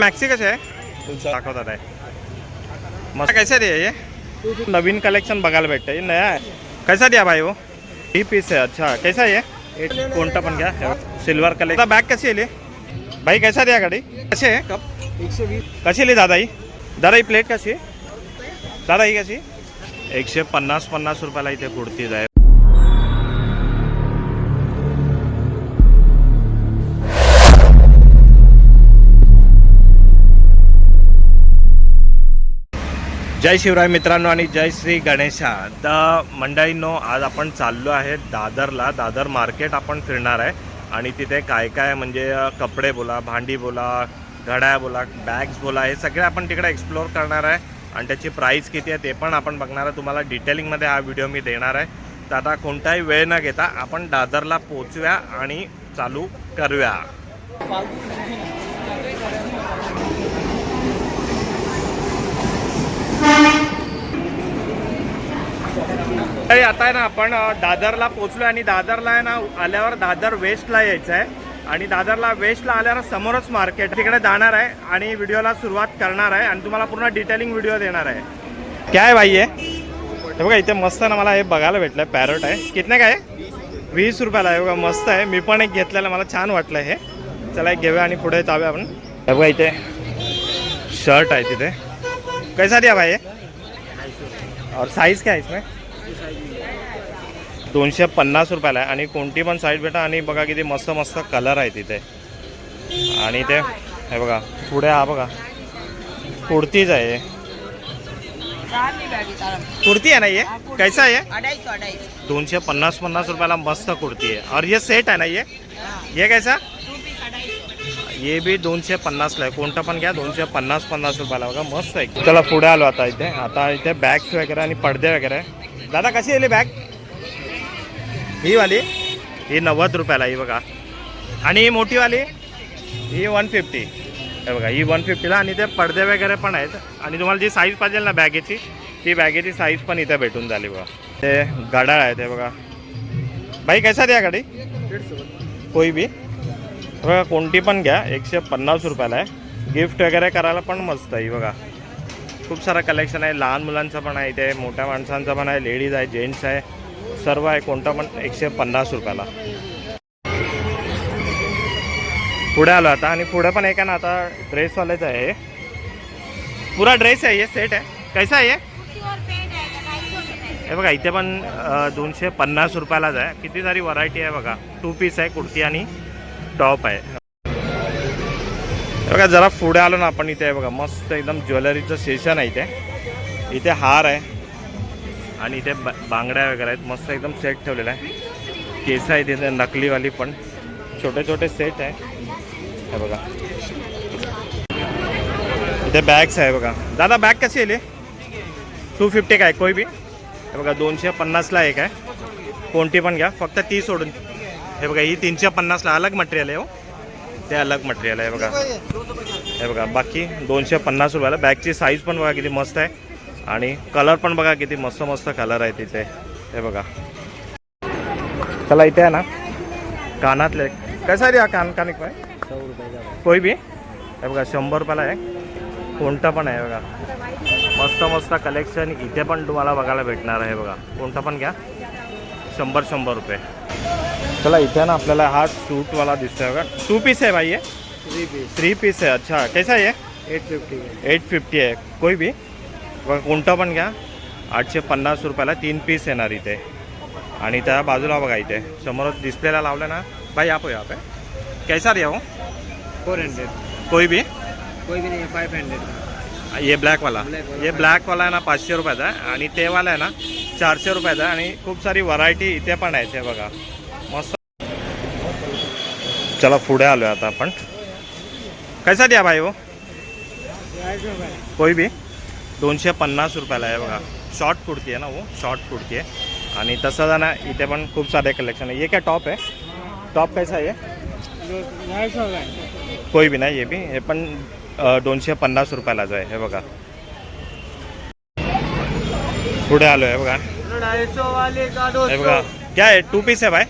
Maxi कसे आहे? दाखवतात आहे. मस्त. कैसे दिया ये नवीन कलेक्शन बघायला भेटतं हे नया आहे. कैसा दिया भाई वो ही पीस है अच्छा. कैसा आहे हे? कोणता पण घ्या. सिल्वर कलेक्शन बॅग कशी आहे भाई कैसा दिया गाडी कशी आहे? कप एकशे वीस. कशी लिही दादा ही? दादा ही प्लेट कशी आहे? दादा ही कशी एकशे पन्नास पन्नास रुपयाला इथे कुर्तीज आहे. जय शिवराय मित्रांनो आणि जय श्री गणेशा. तर मंडळींनो आज आपण चाललो आहे दादरला. दादर मार्केट आपण फिरणार आहे. आणि तिथे काय काय म्हणजे कपडे बोला भांडी बोला घड्या बोला बॅग्स बोला हे सगळे आपण तिकडे एक्सप्लोअर करणार आहे. आणि त्याची प्राईस किती आहे ते पण आपण बघणार आहे. तुम्हाला डिटेलिंगमध्ये हा व्हिडिओ मी देणार आहे. तर आता कोणताही वेळ न घेता आपण दादरला पोचूया आणि चालू करूया. तरी आता आहे ना आपण दादरला पोचलो आणि दादरला आहे ना आल्यावर दादर वेस्टला यायचं आहे आणि दादरला वेस्टला आल्यावर समोरच मार्केट तिकडे जाणार आहे आणि व्हिडिओला सुरुवात करणार आहे आणि तुम्हाला पूर्ण डिटेलिंग व्हिडिओ देणार आहे. काय भाई आहे हे बघा इथे मस्त ना मला हे बघायला भेटलं पॅरट आहे. कितने काय वीस रुपयाला आहे. बघा मस्त आहे. मी पण एक घेतलेलं मला छान वाटलं हे. चला एक घेऊया आणि पुढे जाऊया आपण. हे बघा इथे शर्ट आहे तिथे. कैसा दिया भाई? और साईज काय आहे इसमें? दोनशे पन्नास रुपयाला आहे. आणि कोणती पण साईड भेटा आणि बघा किती मस्त मस्त कलर आहे तिथे. आणि ते हे बघा पुढे हा बघा. कुर्तीज आहे हे. कुर्ती आहे ना ये? कैसा आहे दोनशे पन्नास पन्नास रुपयाला मस्त कुर्ती आहे. और ये सेट आहे ना ये? ये कैसा? सौ ये बी दोनशे पन्नासला आहे. कोणतं पण घ्या दोनशे पन्नास पन्नास रुपयाला बघा मस्त आहे. चला पुढे आलो आता इथे. आता इथे बॅग्स वगैरे आणि पडदे वगैरे. दादा कशी येईल बॅग ही वाली. ही नव्वद रुपयाला ही बघा. आणि ही मोठीवाली ही वन फिफ्टी हे बघा ही वन फिफ्टीला आणि ते पडदे वगैरे पण आहेत. आणि तुम्हाला जी साईज पाहिजे ना बॅगेची ती बॅगेची साईज पण इथे भेटून झाली बघा. ते गाडाळ आहे ते बघा. भाई कैसा द्या गाडी? कोई बी बघा कोणती पण घ्या. एकशे पन्नास रुपयाला आहे. गिफ्ट वगैरे करायला पण मस्त आहे बघा. खूप सारा कलेक्शन आहे. लहान मुलांचं पण आहे इथे मोठ्या माणसांचं पण आहे लेडीज आहे जेंट्स आहे. सर्व आहे कोणतं पण एकशे पन्नास रुपयाला. पुढे आलो आता आणि पुढे पण एक आहे ना आता ड्रेसवालेच आहे पुरा ड्रेस आहे हे सेट आहे. कैसा आहे हे? हे बघा इथे पण दोनशे पन्नास रुपयालाच आहे. किती सारी व्हरायटी आहे बघा. टू पीस आहे कुर्ती आणि टॉप आहे. हे बघा जरा पुढे आलो ना आपण इथे आहे बघा मस्त एकदम ज्वेलरीचं सेशन आहे इथे. इथे हार आहे आणि इथे ब- बांगड्या वगैरे आहेत. मस्त एकदम सेट ठेवलेला आहे. केस आहे तिथे नकलीवाली पण. छोटे छोटे सेट आहे. हे बघा. इथे बॅग्स आहे बघा. दादा बॅग कशी येईल टू फिफ्टी काय कोई बी हे बघा दोनशे पन्नासला एक आहे. कोणती पण घ्या. फक्त ती सोडून. हे बघा ही तीनशे पन्नासला अलग मटेरियल आहे हो. ते अलग मटेरियल आहे बघा. हे बघा बाकी दोनशे पन्नास रुपयाला. बॅगची साईज पण बघा किती मस्त आहे. आणि कलर पण बघा किती मस्त मस्त कलर आहे तिथे. हे बघा. चला इथे आहे ना. कानातले. कसा द्या कान कानिक पाय कोई बी? हे बघा शंभर रुपयाला आहे. कोणतं पण आहे बघा. मस्त मस्त कलेक्शन इथे पण तुम्हाला बघायला भेटणार आहे बघा. कोणतं पण घ्या. शंभर शंभर रुपये. चला इथे ना आपल्याला हा सूटवाला दिसतोय बघा. टू पीस आहे भाई ये थ्री पीस थ्री पीस है अच्छा कैसा है? ये एट फिफ्टी एट फिफ्टी आहे. कोई भी. बघा कोणतं पण घ्या. आठशे पन्नास रुपयाला तीन पीस येणार इथे. आणि त्या बाजूला बघा इथे. समोर डिस्प्लेला लावलं ना. भाई आप हो यहाँ पे. कैसा दिया हो? फोर हंड्रेड कोई भी. कोई भी नहीं है फाइव हंड्रेड ये ब्लॅक वाला. Black वाला. ये ब्लॅक वाला आहे ना पाचशे रुपयाचा आहे. आणि ते वाला आहे ना चारशे रुपयाचा आहे. आणि खूप सारी व्हरायटी इथे पण आहे ते बघा. चला पुढे आलो आता आपण. कैसा द्या भाई हो? कोई भी दोनशे पन्नास रुपयाला आहे बघा. शॉर्ट कुर्ती आहे ना हो? शॉर्ट कुर्ती आहे. आणि तसं ना इथे पण खूप सारे कलेक्शन आहे. एक आहे टॉप आहे? टॉप कैसा आहे कोई भी नाही ये बी. हे पण दोनशे पन्नास रुपयालाच आहे. हे बघा. पुढे आलो आहे बघा. हे बघा. क्या आहे? टू पीस आहे भाई.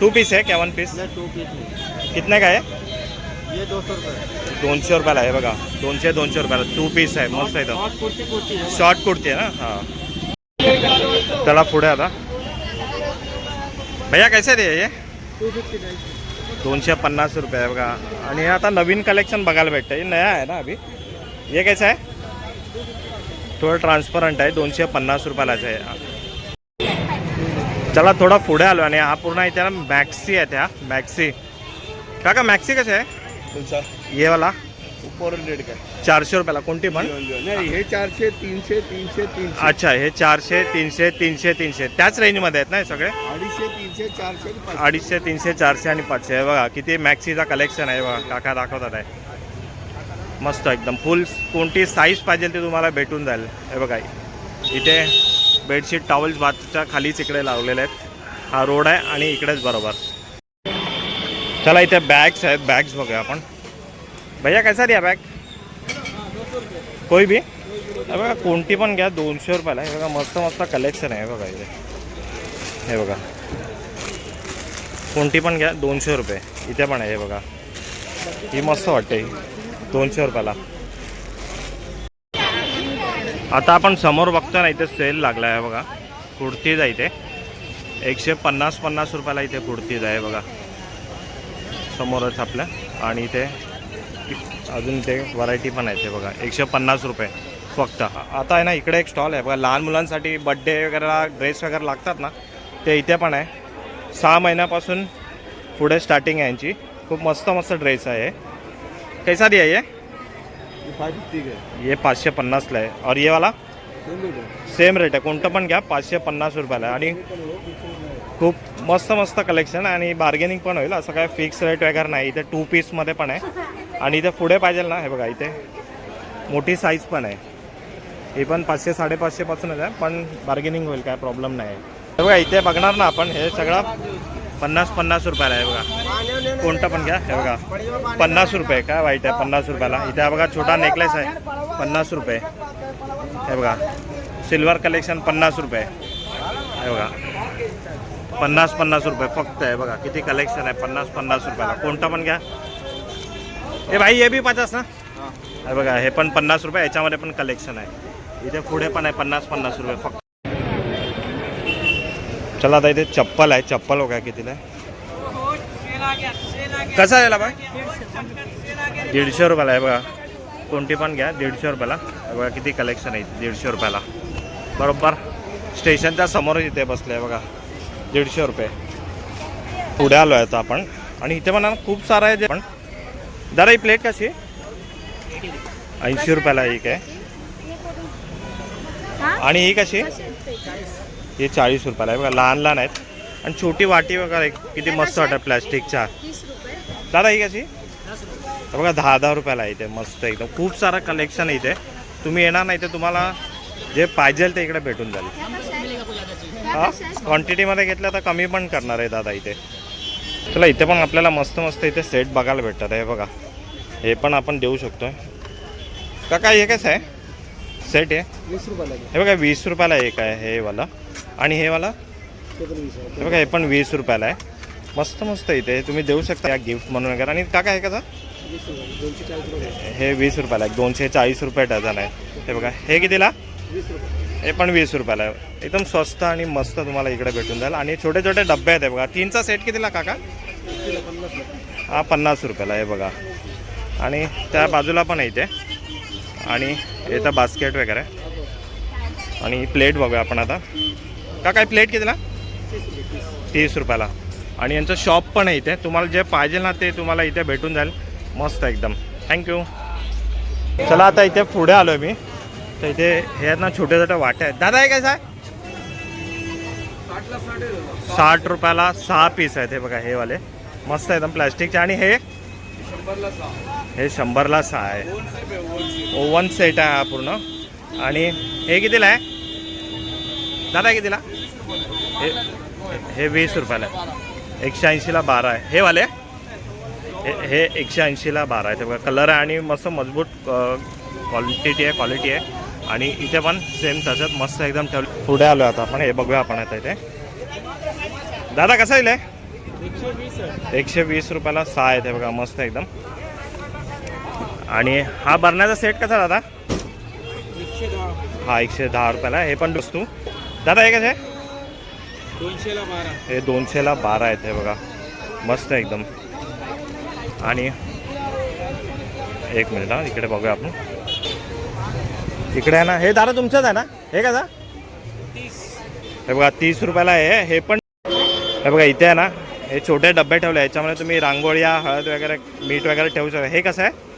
टू पीस है क्या वन पीस टू पीस कितने का है? ये दो सौ रुपये दोनशे रुपयाला आहे बघा। दोनशे दोनशे रुपयाला टू पीस आहे मस्त आहे शॉर्ट कुर्ती कुर्ती है शॉर्ट कुर्ती आहे ना? हां। चला पुढे आता। भैया कैसे दे ये? दोनशे पन्नास रुपये आहे बघा। आणि हे आता नवीन कलेक्शन बघायला भेटतं हे नया आहे ना अभी? ये कैसा आहे थोडं ट्रान्सपरंट आहे. दोनशे पन्नास रुपयालाच आहे. चला थोडा पुढे आलो आणि हा पूर्ण इथे ना मॅक्सी आहे त्या. मॅक्सी काका मॅक्सी कसे आहे? तुमचा? ये वाला. फोर हंड्रेड का? चारशे रुपयाला. कोणती पण? नाही हे चारशे तीनशे तीनशे तीनशे. अच्छा हे चारशे तीनशे तीनशे तीनशे. त्याच रेंजमध्ये आहेत ना हे सगळे? अडीचशे तीनशे चारशे. अडीचशे तीनशे चारशे आणि पाचशे. हे बघा किती मॅक्सीचा कलेक्शन आहे. बघा काका दाखवतात आहे. मस्त एकदम. फुल कोणती साईज पाहिजे ते तुम्हाला भेटून जाईल. हे बघा इथे बेडशीट टॉवल्स बाथच्या खालीच इकडे लावलेले आहेत. हा रोड आहे आणि इकडेच बरोबर. चला इथे बॅग्स आहेत. बॅग्स बघूया आपण. भैया कैसा द्या बॅग कोई भी? हे बघा कोणती पण घ्या. दोनशे रुपयाला. हे बघा मस्त मस्त कलेक्शन आहे. बघा इथे. हे बघा. कोणती पण घ्या. दोनशे रुपये. इथे पण आहे हे बघा. ही मस्त वाटते. दोनशे रुपयाला. आता आपण समोर बघतो ना इथे सेल लागला आहे बघा. कुर्तीज आहे इथे. एकशे पन्नास पन्नास रुपयाला इथे कुर्तीज आहे बघा. समोरच आपल्या. आणि इथे अजून ते व्हरायटी पण आहे ते बघा. एकशे पन्नास रुपये फक्त. आता आहे ना इकडे एक स्टॉल आहे. बघा लहान मुलांसाठी बड्डे वगैरे ड्रेस वगैरे लागतात ना ते इथे पण आहे. सहा महिन्यापासून पुढे स्टार्टिंग आहे यांची. खूप मस्त मस्त ड्रेस आहे कैसा दिया ये? हे. ये पाचशे पन्नासला आहे. और ये वाला? सेम रेट आहे. कोणतं पण घ्या. पाचशे पन्नास रुपयाला आहे. आणि खूप मस्त मस्त कलेक्शन आणि बार्गेनिंग पण होईल. असं काय फिक्स रेट वगैरे नाही. इथे टू पीसमध्ये पण आहे. आणि इथे पुढे पाहिजे ना. हे बघा इथे मोठी साईज पण आहे. ही पण पाचशे साडेपाचशेपासूनच आहे. पण बार्गेनिंग होईल. काय प्रॉब्लेम नाही. बघा इथे बघणार ना आपण. हे सगळं पन्नास पन्नास रुपयाला आहे बघा. कोणतं पण घ्या हे बघा. पन्नास रुपये काय वाईट आहे पन्नास रुपयाला. इथे हा बघा छोटा नेकलेस आहे. पन्नास रुपये. हे बघा. सिल्वर कलेक्शन पन्नास रुपये. हे बघा. पन्नास पन्नास रुपये फक्त आहे बघा. किती कलेक्शन आहे पन्नास पन्नास रुपयाला. कोणता पण घ्या. ए भाई हे बी पचास ना? हे. बघा हे पण पन्नास रुपये याच्यामध्ये पण कलेक्शन आहे. इथे पुढे पण आहे पन्नास पन्नास रुपये फक्त. चला आता इथे चप्पल आहे. चप्पल बघा कितीला आहे. कसा आहे बा दीडशे रुपयाला आहे बघा. कोणती पण घ्या दीडशे रुपयाला. बघा किती कलेक्शन आहे दीडशे रुपयाला. बरोबर. स्टेशनच्या समोरच इथे बसले आहे बघा. दीडशे रुपये. पुढे आलो आहे आता आपण. आणि इथे ना खूप सारं आहे पण. दादा ही प्लेट कशी? ऐंशी रुपयाला एक आहे. आणि ही कशी? ही चाळीस रुपयाला आहे. बघा लहान लहान आहेत. आणि छोटी वाटी बघा एक किती मस्त वाटत प्लॅस्टिकच्या. दादा ही कशी? बघा दहा दहा रुपयाला इथे. मस्त एकदम. खूप सारं कलेक्शन आहे इथे. तुम्ही येणार नाही तर तुम्हाला जे पाहिजे ते इकडे भेटून जाईल. हा? क्वांटिटीमध्ये घेतलं तर कमी पण करणार आहे दादा इथे. चला इथे पण आपल्याला मस्त मस्त इथे सेट बघायला भेटतात. हे बघा. हे पण आपण देऊ शकतो काका हे कसं आहे? सेट आहे. वीस रुपयाला. हे बघा वीस रुपयाला एक आहे हे वाला. आणि हे वाला? ते पण वीस आहे. हे बघा हे पण वीस रुपयाला आहे. मस्त मस्त इथे. तुम्ही देऊ शकता या गिफ्ट म्हणून वगैरे. आणि काका हे वीस दोनशे चाळीस रुपये. हे वीस रुपयाला आहे. दोनशे चाळीस रुपये डझन आहे. हे बघा हे कितीला? वीस रुपये. हे पण वीस रुपयाला आहे. एकदम स्वस्त आणि मस्त तुम्हाला इकडे भेटून जाईल. आणि छोटे छोटे डबे आहेत हे बघा. तीनचा सेट कितीला काका? कितीला पन्नास रुपये. हा पन्नास रुपयाला आहे बघा. आणि त्या बाजूला पण आहे इथे. आणि इथं बास्केट वगैरे. आणि प्लेट बघूया आपण आता. का काय प्लेट कितीला? तीस रुपयाला. आणि यांचं शॉप पण आहे इथे. तुम्हाला जे पाहिजे ना ते तुम्हाला इथे भेटून जाईल. मस्त एकदम. थँक्यू चला आता इथे पुढे आलो मी. तर इथे हे आहेत ना छोटे छोटे वाटे आहेत. दादा हे आहे काय साठ साठ रुपयाला सहा पीस आहेत हे बघा हे वाले. मस्त एकदम प्लॅस्टिकचे आणि हे? शंभरला हे शंभरला सहा आहे. ओवन सेट आहे हा पूर्ण. आणि हे कितीला आहे? दादा कितीला? हे हे वीस रुपयाला आहे. एकशे ऐंशीला बारा आहे. हे वाले? हे हे एकशे ऐंशीला बारा आहे. ते बघा कलर आहे आणि मस्त मजबूत क्वालिटी आहे क्वालिटी आहे. आणि इथे पण सेम तसंच मस्त एकदम ठेव पुढे आलो आता आपण. हे बघूया आपण आता इथे. दादा कसं येईल एकशे वीस एकशे वीस रुपयाला सहा आहे ते बघा मस्त एकदम. आणि हा भरण्याचा सेट कसा दादा? एकशे दहा हा एकशे दहा रुपयाला हे पण वस्तू दादा हे कसं आहे? दोनशेला बारा. हे दोनशेला बारा आहेत हे बघा. मस्त एकदम. आणि एक मिनिट हा इकडे बघूया आपण. इकडे आहे ना हे दादा तुमचंच आहे ना? हे कसा? हे बघा तीस रुपयाला आहे. हे पण हे बघा इथे आहे ना हे छोटे डबे ठेवले. याच्यामध्ये तुम्ही रांगोळ्या हळद वगैरे मीठ वगैरे ठेवू शकता. हे कसं आहे?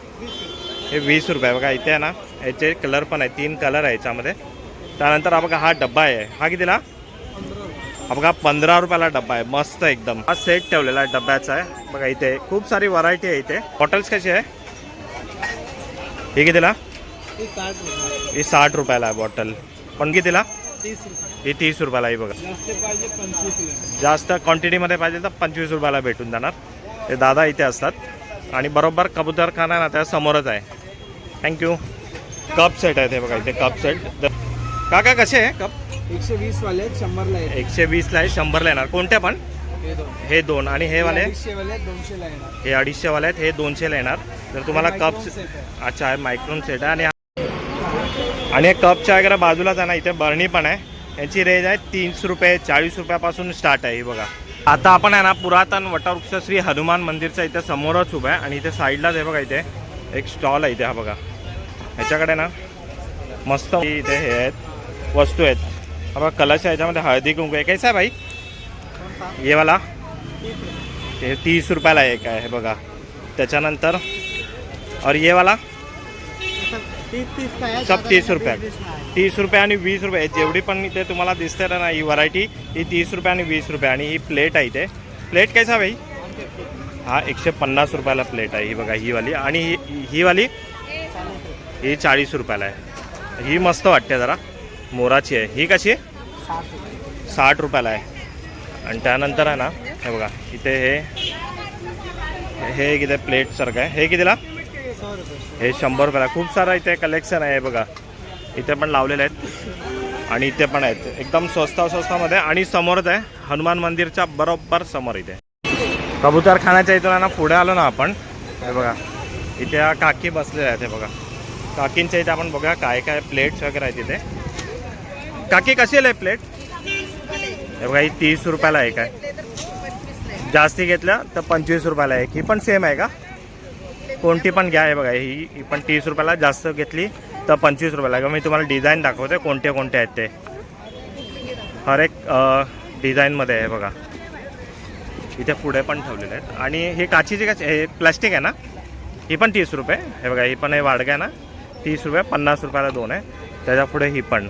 हे वीस रुपये बघा इथे आहे ना याचे कलर पण आहे तीन कलर आहे याच्यामध्ये. त्यानंतर हा बघा हा डब्बा आहे. हा कितीला? हा बघा पंधरा रुपयाला डब्बा आहे मस्त एकदम. हा सेट ठेवलेला आहे डब्याचा आहे. बघा इथे खूप सारी व्हरायटी आहे इथे. बॉटल्स कशी आहे? हे कितीला? ही साठ रुपयाला आहे बॉटल पण कितीला? ही तीस रुपयाला आहे बघा. जास्त जास्त क्वांटिटीमध्ये पाहिजे तर पंचवीस रुपयाला भेटून जाणार. ते दादा इथे असतात. आणि बरोबर कबूतरखाना ना त्या समोरच आहे. थँक्यू कप सेट आहे ते बघा इथे कप सेट काका कसे आहे? कप एकशे वीस वाले आहेत, शंभरला आहेत एकशे वीसला आहे शंभरला येणार. कोणते पण? हे दोन. हे दोन. आणि हे वाले? आहेत, दोनशेला येणार. हे अडीचशे वाले आहेत हे दोनशेला येणार. जर तुम्हाला कप आहे. अच्छा आहे मायक्रोन सेट आहे. आणि हा- आणि कपच्या वगैरे बाजूलाच आहे ना इथे बरणी पण आहे. याची रेंज आहे तीनशे रुपये चाळीस रुपयापासून स्टार्ट आहे ही बघा. आता आपण आहे ना पुरातन वटवृक्ष श्री हनुमान मंदिरच्या इथे समोरच उभं आहे. आणि इथे साईडलाच आहे बघा इथे. एक स्टॉल आहे इथे हा बघा. ह्याच्याकडे ना मस्त इथे हे आहेत वस्तू आहेत. हा कलश ह्याच्यामध्ये याच्यामध्ये हळदी कुंकू आहे. कैसा आहे भाई? ये वाला. हे तीस रुपयाला एक आहे हे बघा. त्याच्यानंतर और ये वाला? सब तीस रुपये. तीस रुपये आणि वीस रुपये. जेवढी पण इथे तुम्हाला दिसते ना ही व्हरायटी ही तीस रुपये आणि वीस रुपये. आणि ही प्लेट आहे इथे. प्लेट कैसा भाई? हा एकशे पन्नास रुपयाला प्लेट आहे ही बघा ही वाली. आणि ही ही वाली ही चाळीस रुपयाला आहे. ही मस्त वाटते जरा. मोराची आहे. ही कशी आहे? साठ रुपयाला आहे. आणि त्यानंतर आहे ना हे बघा इथे हे हे किती प्लेटसारखं आहे. हे कितीला? हे शंभर रुपयाला. खूप सारं इथे कलेक्शन आहे बघा. इथे पण लावलेले आहेत. आणि इथे पण आहेत. एकदम स्वस्त स्वस्तामध्ये आणि समोरच आहे हनुमान मंदिरच्या बरोबर समोर इथे. कबूतर खाण्याच्या इथं ना पुढे आलो ना आपण. हे बघा इथे काकी बसलेल्या आहेत हे बघा. काकींच्या इथे आपण बघा काय काय प्लेट्स वगैरे आहेत तिथे काकी कशी आहे प्लेट हे बघा ही तीस रुपयाला आहे. काय जास्ती घेतलं तर पंचवीस रुपयाला आहे ही पण सेम आहे का? कोणती पण घ्या आहे बघा ही ही पण तीस रुपयाला जास्त घेतली तर पंचवीस रुपयाला. आहे. मी तुम्हाला डिझाईन दाखवते कोणते कोणते आहेत ते. हर एक डिझाईनमध्ये आहे बघा. इथे पुढे पण ठेवलेले आहेत. आणि हे काचीचे काची हे प्लास्टिक आहे ना? ही पण तीस रुपये. हे बघा ही पण हे वाडगं आहे ना? तीस रुपये पन्नास रुपयाला दोन आहे. त्याच्यापुढे ही पण.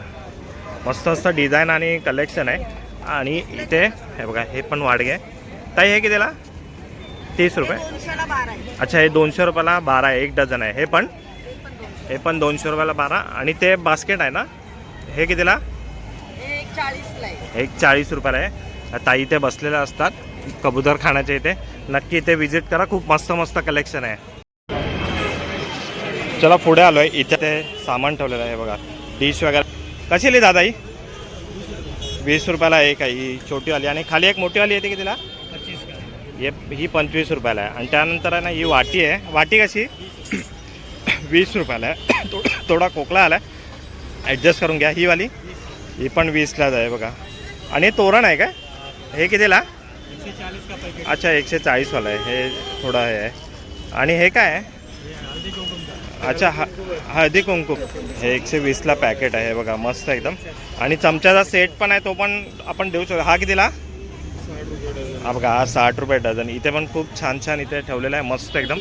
मस्त मस्त डिझाईन आणि कलेक्शन आहे. आणि इथे हे बघा हे पण वाडगे ताई हे कितीला? तीस रुपये. अच्छा हे दोनशे रुपयाला बारा आहे एक डझन आहे. हे पण? हे पण दोनशे रुपयाला बारा. आणि ते बास्केट आहे ना? हे कितीला? हे एक एक चाळीस रुपयाला आहे. ताई इथे बसलेल्या असतात कबूतर खाण्याच्या इथे. नक्की इथे व्हिजिट करा. खूप मस्त मस्त कलेक्शन आहे. चला पुढे आलोय. इथे ते सामान ठेवलेलं आहे बघा. डिश वगैरे. कशी आली दादा ही? वीस रुपयाला एक आहे. ही छोटीवाली आणि खाली एक मोठीवाली येते की तिला हे ही पंचवीस रुपयाला आहे. आणि त्यानंतर आहे ना ही वाटी आहे. वाटी कशी? वीस रुपयाला आहे. थो- थोडा खोकला आला आहे ॲडजस्ट करून घ्या. ही वाली. ही पण वीसलाच आहे बघा. आणि तोरण आहे काय? हे कितीला? का अच्छा एकशे चाळीसवाला आहे. हे थोडं हे आहे. आणि हे काय आहे? अच्छा हा हळदी कुंकू. हे एकशे वीसला पॅकेट आहे बघा मस्त एकदम. आणि चमच्याचा सेट पण आहे तो पण आपण देऊ शकतो. हा कितीला? हा बघा हा साठ रुपये डझन. इथे पण खूप छान छान इथे ठेवलेलं आहे मस्त एकदम.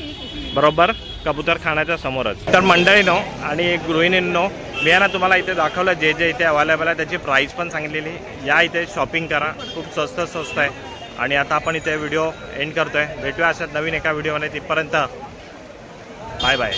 बरोबर? कबूतर खाण्याच्या समोरच. तर मंडळीनो आणि गृहिणींनो मी ना तुम्हाला इथे दाखवलं जे जे इथे अवेलेबल आहे त्याची प्राईस पण सांगितलेली. या इथे शॉपिंग करा खूप स्वस्त स्वस्त आहे. आणि आता आपण इथे व्हिडिओ एंड करतोय. भेटूया अशात नवीन एका व्हिडिओमध्ये तिथपर्यंत बाय बाय